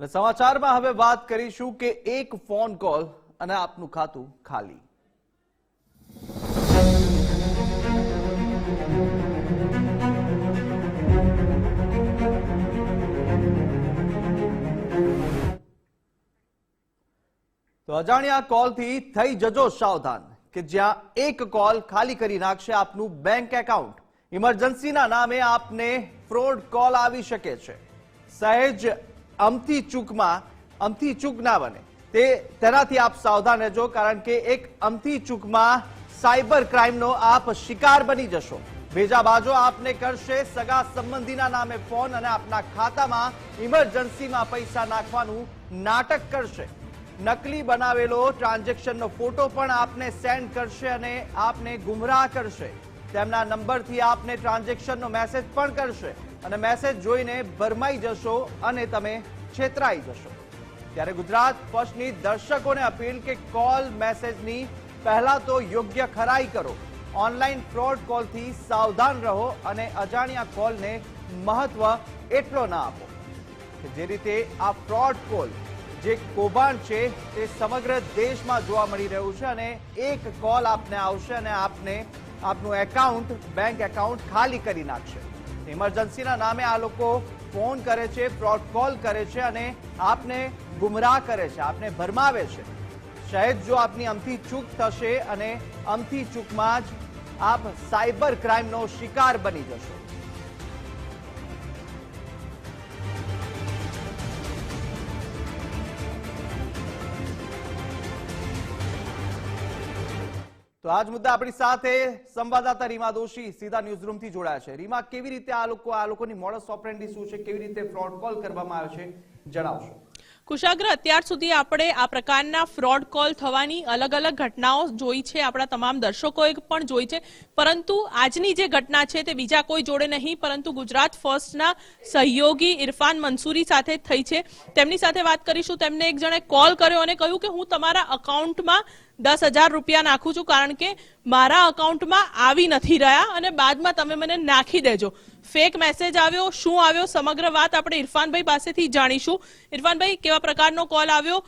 સમાચારમાં હવે વાત કરીશું કે એક ફોન કોલ અને આપનું ખાતું ખાલી. તો અજાણ્યા કોલથી થઈ જજો સાવધાન કે જ્યાં એક કોલ ખાલી કરી નાખશે આપનું બેંક એકાઉન્ટ. ઇમરજન્સીના નામે આપને ફ્રોડ કોલ આવી શકે છે. સહેજ અમથી ચૂકમાં, અમથી ચૂક ના બને. તે તેનાથી આપ સાવધાન રહેજો કારણ કે એક અમથી ચૂકમાં સાયબર ક્રાઇમનો આપ શિકાર બની જશો. બીજા બાજુ આપને કરશે, સગા સંબંધીના નામે ફોન અને આપના ખાતામાં ઇમરજન્સીમાં પૈસા નાખવાનું નાટક કરશે. નકલી બનાવેલો ટ્રાન્ઝેક્શનનો ફોટો પણ આપને સેન્ડ કરશે અને આપને ગુમરાહ કરશે. તેમના નંબરથી આપને ટ્રાન્ઝેક્શનનો મેસેજ પણ કરશે. અને મેસેજ જોઈને ભરમાઈ જશો અને તમે છેતરાઈ જશો. ત્યારે ગુજરાત ફર્સ્ટની દર્શકોને અપીલ કે કોલ મેસેજની પહેલા તો યોગ્ય ખરાઈ કરો. ઓનલાઈન ફ્રોડ કોલથી સાવધાન રહો અને અજાણ્યા કોલને મહત્વ એટલો ના આપો. જે રીતે આ ફ્રોડ કોલ જે કૌભાંડ છે તે સમગ્ર દેશમાં જોવા મળી રહ્યું છે અને એક કોલ આપને આવશે અને આપને આપનું એકાઉન્ટ, બેંક એકાઉન્ટ ખાલી કરી નાખશે. ઇમરજન્સીના નામે આ લોકો ફોન કરે છે ફ્રોડ કોલ કરે છે અને આપને ગુમરાહ કરે છે, આપને ભરમાવે છે. શાયદ જો આપની અમથી ચૂક થશે અને અમથી ચૂકમાં જ આપ સાયબર ક્રાઇમનો શિકાર બની જશો. તો આજ મુદ્દા આપણી સાથે સંવાદદાતા રીમા દોશી સીધા ન્યૂઝરૂમથી જોડાયા છે. રીમા, કેવી રીતે આ લોકો આ લોકોની મોડસ ઓપરેન્ડી શું છે? કેવી રીતે ફ્રોડ કોલ કરવામાં આવે છે? જણાવશો. કુશાગ્ર અત્યાર સુધી આપણે આ પ્રકારના ફ્રોડ કોલ થવાની અલગ અલગ ઘટનાઓ જોઈ છે, આપણા તમામ દર્શકોએ પણ જોઈ છે. પરંતુ આજની જે ઘટના છે તે બીજા કોઈ જોડે નહીં, પરંતુ ગુજરાત ફર્સ્ટના સહયોગી ઇરફાન મંસૂરી સાથે થઈ છે. તેમની સાથે વાત કરીશું. તેમને એક જણે કોલ કર્યો અને કહ્યું કે હું તમારા અકાઉન્ટમાં દસ હજાર રૂપિયા નાખું છું, કારણ કે મારા અકાઉન્ટમાં આવી નથી રહ્યા અને બાદમાં તમે મને નાખી દેજો. ફેક મેસેજ આવ્યો, શું આવ્યો, સમગ્ર વાત આપણે ઇરફાનભાઈ પાસેથી જાણીશું. ઇરફાનભાઈ, કેવા પ્રકારનો કોલ આવ્યો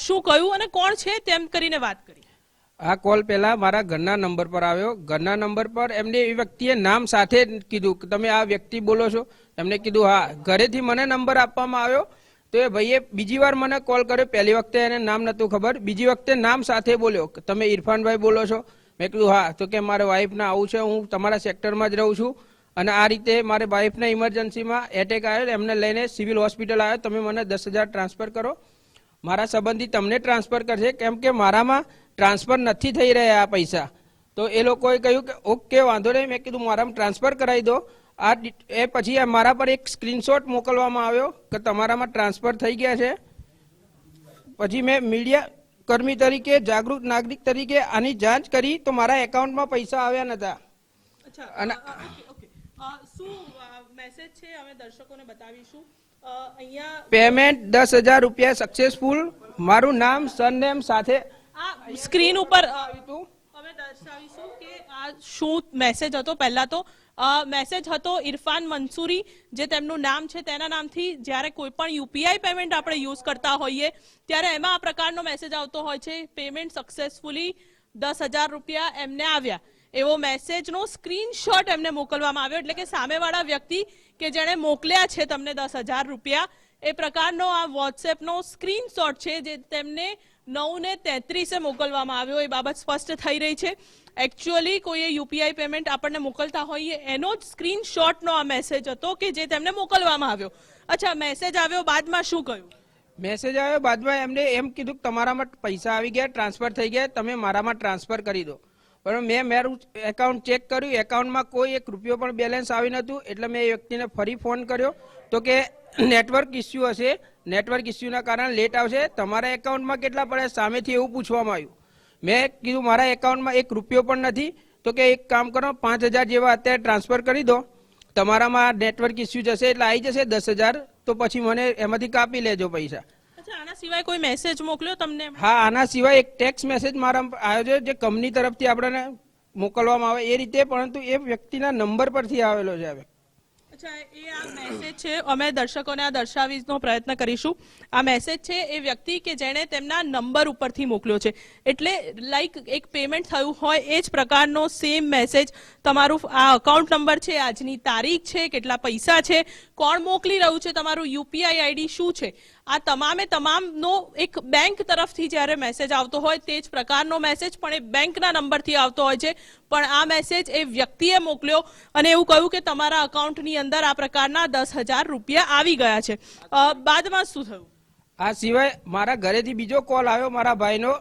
શું કહ્યું અને કોણ છે તેમ કરીને વાત કરી. આ કોલ પહેલા મારા ઘરના નંબર પર આવ્યો. ઘરના નંબર પર એમને એ વ્યક્તિએ નામ સાથે કીધું કે તમે આ વ્યક્તિ બોલો છો. એમને કીધું, હા. ઘરેથી મને નંબર આપવામાં આવ્યો તો એ ભાઈએ બીજી વાર મને કોલ કર્યો. પહેલી વખતે એને નામ નહોતું ખબર. બીજી વખતે નામ સાથે બોલ્યો કે તમે ઇરફાનભાઈ બોલો છો. મેં કીધું, હા. તો કે, મારે વાઈફના આવું છે. હું તમારા સેક્ટરમાં જ રહું છું. અને આ રીતે મારે વાઈફને ઇમરજન્સીમાં એટેક આવ્યો એમને લઈને સિવિલ હોસ્પિટલ આવ્યો. તમે મને દસ હજાર ટ્રાન્સફર કરો. મારા સંબંધી તમને ટ્રાન્સફર કરશે. કેમ કે મારામાં ટ્રાન્સફર નથી થઈ રહ્યા આ પૈસા. તો એ લોકોએ કહ્યું કે ઓકે વાંધો નહીં. મેં કીધું મારામાં ટ્રાન્સફર કરાવી દો. આ એ પછી આ મારા પર એક સ્ક્રીનશોટ મોકલવામાં આવ્યો કે તમારામાં ટ્રાન્સફર થઈ ગયા છે. પછી મેં મીડિયા કર્મી તરીકે જાગૃત નાગરિક તરીકે આની જાંચ કરી તો મારા એકાઉન્ટમાં પૈસા આવ્યા નતા. અને- શું મેસેજ છે? અમે દર્શકોને બતાવીશું. અહીંયા પેમેન્ટ દસ હજાર રૂપિયા સક્સેસફુલ મારું નામ સરનેમ સાથે આ સ્ક્રીન ઉપર અમે દર્શાવીશું કે આ શું મેસેજ હતો. પહેલા તો મેસેજ હતો ઇરફાન મંસૂરી જે તેમનું નામ છે. તેના નામથી જ્યારે કોઈ પણ યુપીઆઈ પેમેન્ટ આપણે યુઝ કરતા હોઈએ ત્યારે એમાં આ પ્રકારનો મેસેજ આવતો હોય છે. પેમેન્ટ સક્સેસફુલી દસ હજાર રૂપિયા એમને આવ્યા. એવો મેસેજનો સ્ક્રીનશોટ એમને મોકલવામાં આવ્યો, એટલે કે સામેવાળા વ્યક્તિ કે જેણે મોકલ્યા છે તમને દસ હજાર રૂપિયા, એ પ્રકારનો આ વોટ્સએપનો સ્ક્રીનશોટ છે જે તેમને નવ ને તેત્રીસે મોકલવામાં આવ્યો. એ બાબત સ્પષ્ટ થઈ રહી છે. એકચ્યુઅલી કોઈએ યુપીઆઈ પેમેન્ટ આપણને મોકલતા હોઈએ, એનો જ સ્ક્રીનશોટનો આ મેસેજ હતો કે જે તેમને મોકલવામાં આવ્યો. અચ્છા મેસેજ આવ્યો બાદમાં શું કહ્યું? મેસેજ આવ્યો બાદમાં એમને એમ કીધું કે તમારામાં પૈસા આવી ગયા ટ્રાન્સફર થઈ ગયા, તમે મારામાં ટ્રાન્સફર કરી દો. બરાબર મેં મારું એકાઉન્ટ ચેક કર્યું. એકાઉન્ટમાં કોઈ એક રૂપિયો પણ બેલેન્સ આવી નહોતું. એટલે મેં એ વ્યક્તિને ફરી ફોન કર્યો. તો કે નેટવર્ક ઇસ્યુ હશે. નેટવર્ક ઇસ્યુના કારણે લેટ આવશે. તમારા એકાઉન્ટમાં કેટલા પડે સામેથી એવું પૂછવામાં આવ્યું. મેં કીધું, મારા એકાઉન્ટમાં એક રૂપિયો પણ નથી. તો કે એક કામ કરો, પાંચ હજાર જેવા અત્યારે ટ્રાન્સફર કરી દો. તમારામાં નેટવર્ક ઇસ્યુ જશે એટલે આવી જશે દસ હજાર. તો પછી મને એમાંથી કાપી લેજો પૈસા. આના સિવાય કોઈ મેસેજ મોકલ્યો તમને? હા આના સિવાય એક ટેક્સ મેસેજ મારા આવ્યો છે જે કંપની તરફથી આપણને મોકલવામાં આવે એ રીતે પરંતુ એ વ્યક્તિના નંબર પરથી આવેલો છે હવે અચ્છા એ આ મેસેજ છે અમે દર્શકોને આ દર્શાવીનો પ્રયત્ન કરીશું. આ મેસેજ છે એ વ્યક્તિ કે જેણે તેમના નંબર ઉપરથી મોકલ્યો છે. એટલે લાઈક એક પેમેન્ટ થયું હોય એ જ પ્રકારનો સેમ મેસેજ તમારું આ અકાઉન્ટ નંબર છે આજની તારીખ છે કેટલા પૈસા છે કોણ મોકલી રહ્યું છે? તમારું યુપીઆઈ આઈડી શું છે? આ તમામે તમામનો એક બેંક તરફથી જ્યારે મેસેજ આવતો હોય તે જ પ્રકારનો મેસેજ પણ એ બેંકના નંબરથી આવતો હોય છે. પણ આ મેસેજ એ વ્યક્તિએ મોકલ્યો અને એવું કહ્યું કે તમારા અકાઉન્ટની અંદર આ પ્રકારના દસ હજાર રૂપિયા આવી ગયા છે. બાદમાં શું થયું? આ સિવાય મારા ઘરેથી બીજો કોલ આવ્યો મારા ભાઈનો.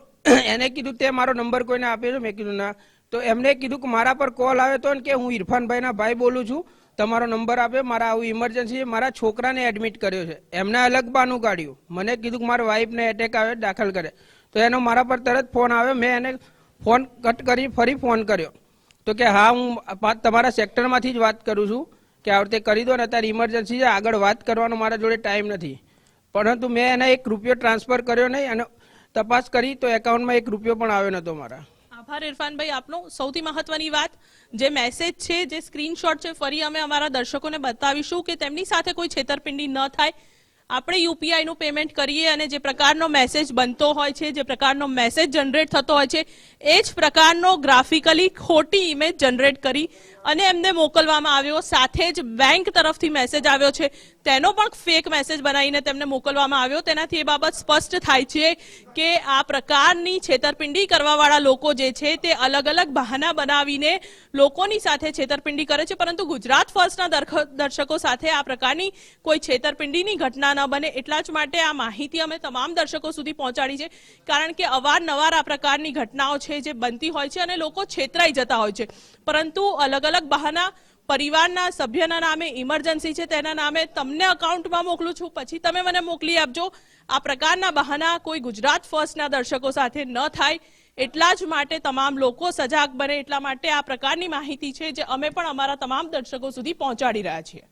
એને કીધું, તે મારો નંબર કોઈને આપ્યો મેં કીધું, ના. તો એમને કીધું કે મારા પર કોલ આવ્યો હતો ને કે હું ઇરફાનભાઈના ભાઈ બોલું છું. તમારો નંબર આપ્યો, મારા આવું ઇમરજન્સી મારા છોકરાને એડમિટ કર્યો છે. એમને અલગ બાનું કાઢ્યું. મને કીધું કે મારા વાઈફને એટેક આવ્યો દાખલ કરે. તો એનો મારા પર તરત ફોન આવ્યો. મેં એને ફોન કટ કરી, ફરી ફોન કર્યો. તો કે હા, હું તમારા સેક્ટરમાંથી જ વાત કરું છું કે આ રીતે કરી દો ને, અત્યારે ઇમરજન્સી છે, આગળ વાત કરવાનો મારા જોડે ટાઈમ નથી. પરંતુ મેં એને એક રૂપિયો ટ્રાન્સફર કર્યો નહીં અને તપાસ કરી તો એકાઉન્ટમાં એક રૂપિયો પણ આવ્યો નહોતો મારા. આભાર, ઇરફાનભાઈ. આપનો સૌથી મહત્વની વાત, જે મેસેજ છે, જે સ્ક્રીનશોટ છે, ફરી અમે અમારા દર્શકોને બતાવીશું કે તેમની સાથે કોઈ છેતરપિંડી ન થાય. આપણે યુપીઆઈનું પેમેન્ટ કરીએ અને જે પ્રકારનો મેસેજ બનતો હોય છે, જે પ્રકારનો મેસેજ જનરેટ થતો હોય છે, એ જ પ્રકારનો ગ્રાફિકલી ખોટી ઇમેજ જનરેટ કરી અને એમને મોકલવામાં આવ્યો. સાથે જ બેંક તરફથી મેસેજ આવ્યો છે. તેનો પણ ફેક મેસેજ બનાવીને તેમને મોકલવામાં આવ્યો. તેનાથી એ બાબત સ્પષ્ટ થાય છે કે આ પ્રકારની છેતરપિંડી કરવાવાળા લોકો જે છે તે અલગ અલગ બહાના બનાવીને લોકોની સાથે છેતરપિંડી કરે છે. પરંતુ ગુજરાત ફર્સ્ટના દર્શકો સાથે આ પ્રકારની કોઈ છેતરપિંડીની ઘટના ન બને એટલા જ માટે આ માહિતી અમે તમામ દર્શકો સુધી પહોંચાડી છે. કારણ કે અવારનવાર આ પ્રકારની ઘટનાઓ છે જે બનતી હોય છે અને લોકો છેતરાઈ જતા હોય છે. પરંતુ અલગ અલગ બહાના પરિવારના સભ્યના નામે ઇમરજન્સી છે તેના નામે તમને અકાઉન્ટમાં મોકલું છું. પછી તમે મને મોકલી આપજો. આ પ્રકારના બહાના કોઈ ગુજરાત ફર્સ્ટના દર્શકો સાથે ન થાય. એટલા જ માટે તમામ લોકો સજાગ બને એટલા માટે આ પ્રકારની માહિતી છે જે અમે પણ અમારા તમામ દર્શકો સુધી પહોંચાડી રહ્યા છીએ.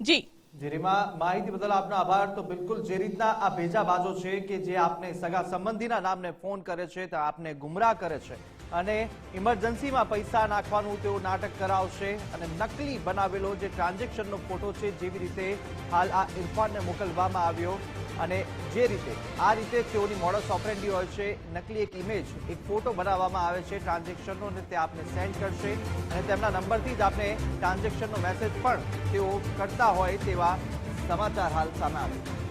જી. જેરીમાં માહિતી બદલ આપનો આભાર. તો બિલકુલ જે રીતના આ ભેજાબાજો છે કે જે આપને સગા સંબંધીના નામને ફોન કરે છે, તો આપને ગુમરાહ કરે છે અને ઇમરજન્સીમાં પૈસા નાખવાનું તેઓ નાટક કરાવશે અને નકલી બનાવેલો જે ટ્રાન્ઝેક્શનનો ફોટો છે, જેવી રીતે હાલ આ ઇરફાનને મોકલવામાં આવ્યો. અને જે રીતે, આ રીતે તેઓની મોડસ ઓપરેન્ડી હોય છે, નકલી એક ઇમેજ એક ફોટો બનાવવામાં આવે છે ટ્રાન્ઝેક્શનનો અને તે આપને સેન્ડ કરશે અને તેમના નંબરથી જ આપને ટ્રાન્ઝેક્શનનો મેસેજ પણ તેઓ કરતા હોય તેવા સમાચાર હાલ સામે આવે છે.